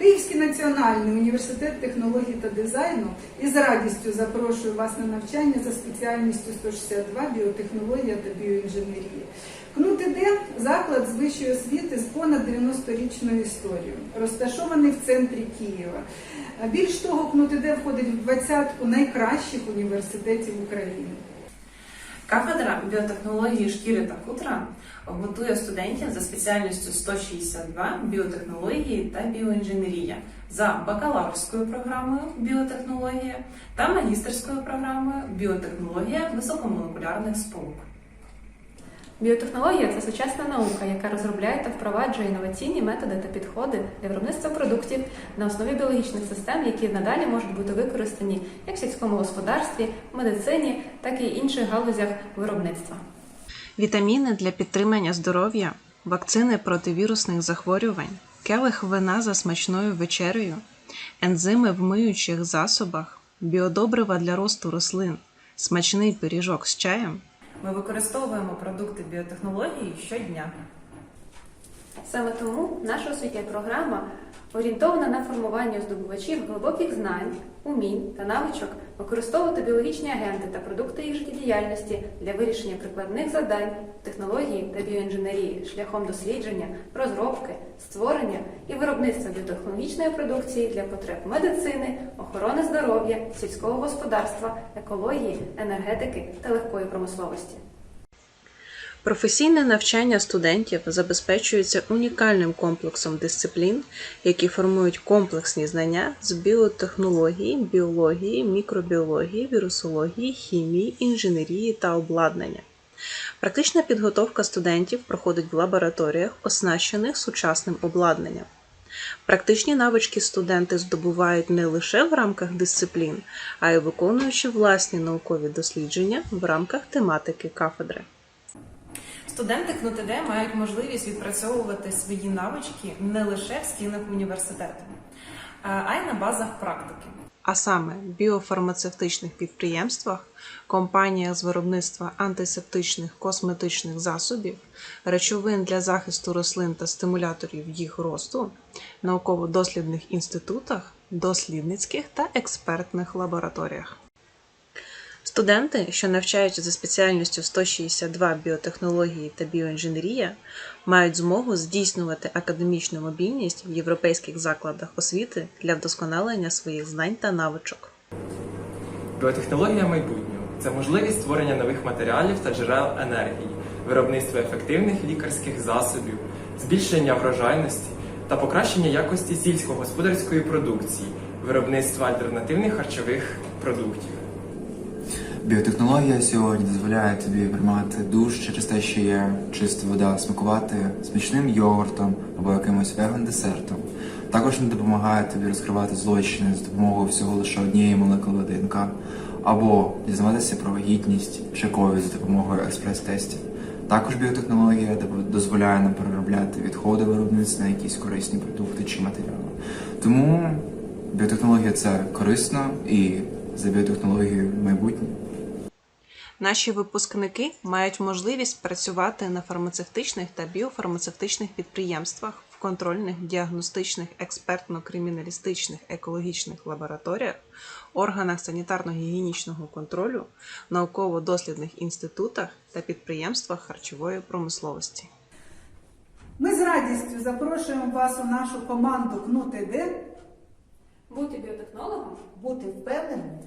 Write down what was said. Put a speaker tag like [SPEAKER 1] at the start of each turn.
[SPEAKER 1] Київський національний університет технологій та дизайну із радістю запрошую вас на навчання за спеціальністю 162 біотехнологія та біоінженерія. КНУТ ІД – заклад з вищої освіти з понад 90-річною історією, розташований в центрі Києва. Більш того, КНУТ ІД входить в двадцятку найкращих університетів України.
[SPEAKER 2] Кафедра біотехнології шкіри та хутра готує студентів за спеціальністю 162 біотехнології та біоінженерія за бакалаврською програмою біотехнологія та магістерською програмою біотехнологія високомолекулярних сполук.
[SPEAKER 3] Біотехнологія це сучасна наука, яка розробляє та впроваджує інноваційні методи та підходи для виробництва продуктів на основі біологічних систем, які надалі можуть бути використані як в сільському господарстві, медицині, так і інших галузях виробництва.
[SPEAKER 4] Вітаміни для підтримання здоров'я, вакцини проти вірусних захворювань, келих вина за смачною вечерею, ензими в миючих засобах, біодобрива для росту рослин, смачний пиріжок з чаєм.
[SPEAKER 2] Ми використовуємо продукти біотехнології щодня.
[SPEAKER 3] Саме тому наша освітня програма орієнтована на формування здобувачів глибоких знань, умінь та навичок використовувати біологічні агенти та продукти їх життєдіяльності для вирішення прикладних завдань, технології та біоінженерії шляхом дослідження, розробки, створення і виробництва біотехнологічної продукції для потреб медицини, охорони здоров'я, сільського господарства, екології, енергетики та легкої промисловості.
[SPEAKER 4] Професійне навчання студентів забезпечується унікальним комплексом дисциплін, які формують комплексні знання з біотехнології, біології, мікробіології, вірусології, хімії, інженерії та обладнання. Практична підготовка студентів проходить в лабораторіях, оснащених сучасним обладнанням. Практичні навички студенти здобувають не лише в рамках дисциплін, а й виконуючи власні наукові дослідження в рамках тематики кафедри.
[SPEAKER 2] Студенти КНУТД мають можливість відпрацьовувати свої навички не лише в стінах університету, а й на базах практики.
[SPEAKER 4] а саме в біофармацевтичних підприємствах, компаніях з виробництва антисептичних косметичних засобів, речовин для захисту рослин та стимуляторів їх росту, науково-дослідних інститутах, дослідницьких та експертних лабораторіях. Студенти, що навчаються за спеціальністю 162 біотехнології та біоінженерія, мають змогу здійснювати академічну мобільність в європейських закладах освіти для вдосконалення своїх знань та навичок.
[SPEAKER 5] Біотехнологія майбутнього це можливість створення нових матеріалів та джерел енергії, виробництво ефективних лікарських засобів, збільшення врожайності та покращення якості сільськогосподарської продукції, виробництво альтернативних харчових продуктів.
[SPEAKER 6] Біотехнологія сьогодні дозволяє тобі приймати душ через те, що є чиста вода, смакувати смачним йогуртом або якимось веган-десертом. Також не допомагає тобі розкривати злочини з допомогою всього лише однієї молекули ДНК, або дізнаватися про вагітність чи ковід за допомогою експрес-тестів. Також біотехнологія дозволяє нам переробляти відходи виробництва на якісь корисні продукти чи матеріали. Тому біотехнологія це корисно і за біотехнологією майбутнє.
[SPEAKER 4] Наші випускники мають можливість працювати на фармацевтичних та біофармацевтичних підприємствах в контрольних, діагностичних, експертно-криміналістичних екологічних лабораторіях, органах санітарно-гігієнічного контролю, науково-дослідних інститутах та підприємствах харчової промисловості.
[SPEAKER 1] Ми з радістю запрошуємо вас у нашу команду КНУТ ІД
[SPEAKER 3] Бути біотехнологом.
[SPEAKER 1] Бути впевненим